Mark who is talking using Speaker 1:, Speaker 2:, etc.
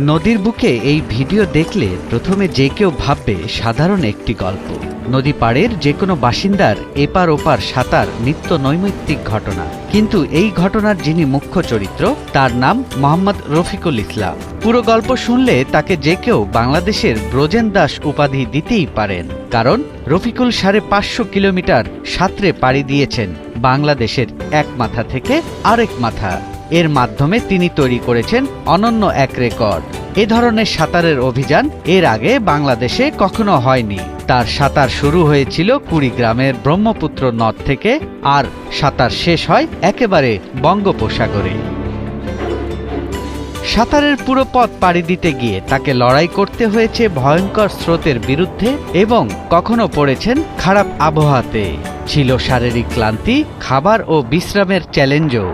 Speaker 1: নদীর বুকে এই ভিডিও দেখলে প্রথমে যে কেউ ভাববে সাধারণ একটি গল্প। নদী পাড়ের যে কোনো বাসিন্দার এপার ওপার সাঁতার নিত্য নৈমিত্তিক ঘটনা। কিন্তু এই ঘটনার যিনি মুখ্য চরিত্র, তার নাম মোহাম্মদ রফিকুল ইসলাম। পুরো গল্প শুনলে তাকে যে কেউ বাংলাদেশের ব্রজেন দাস উপাধি দিতেই পারেন। কারণ রফিকুল সাড়ে পাঁচশো কিলোমিটার সাঁতরে পাড়ি দিয়েছেন বাংলাদেশের এক মাথা থেকে আরেক মাথা। এর মাধ্যমে তিনি তৈরি করেছেন অনন্য এক রেকর্ড। এ ধরনের সাঁতারের অভিযান এর আগে বাংলাদেশে কখনো হয়নি। তার সাঁতার শুরু হয়েছিল কুড়িগ্রামের ব্রহ্মপুত্র নদ থেকে, আর সাঁতার শেষ হয় একেবারে বঙ্গোপসাগরে। সাঁতারের পুরো পথ পাড়ি দিতে গিয়ে তাকে লড়াই করতে হয়েছে ভয়ঙ্কর স্রোতের বিরুদ্ধে এবং কখনো পড়েছেন খারাপ আবহাওয়াতে। ছিল শারীরিক ক্লান্তি, খাবার ও বিশ্রামের চ্যালেঞ্জও।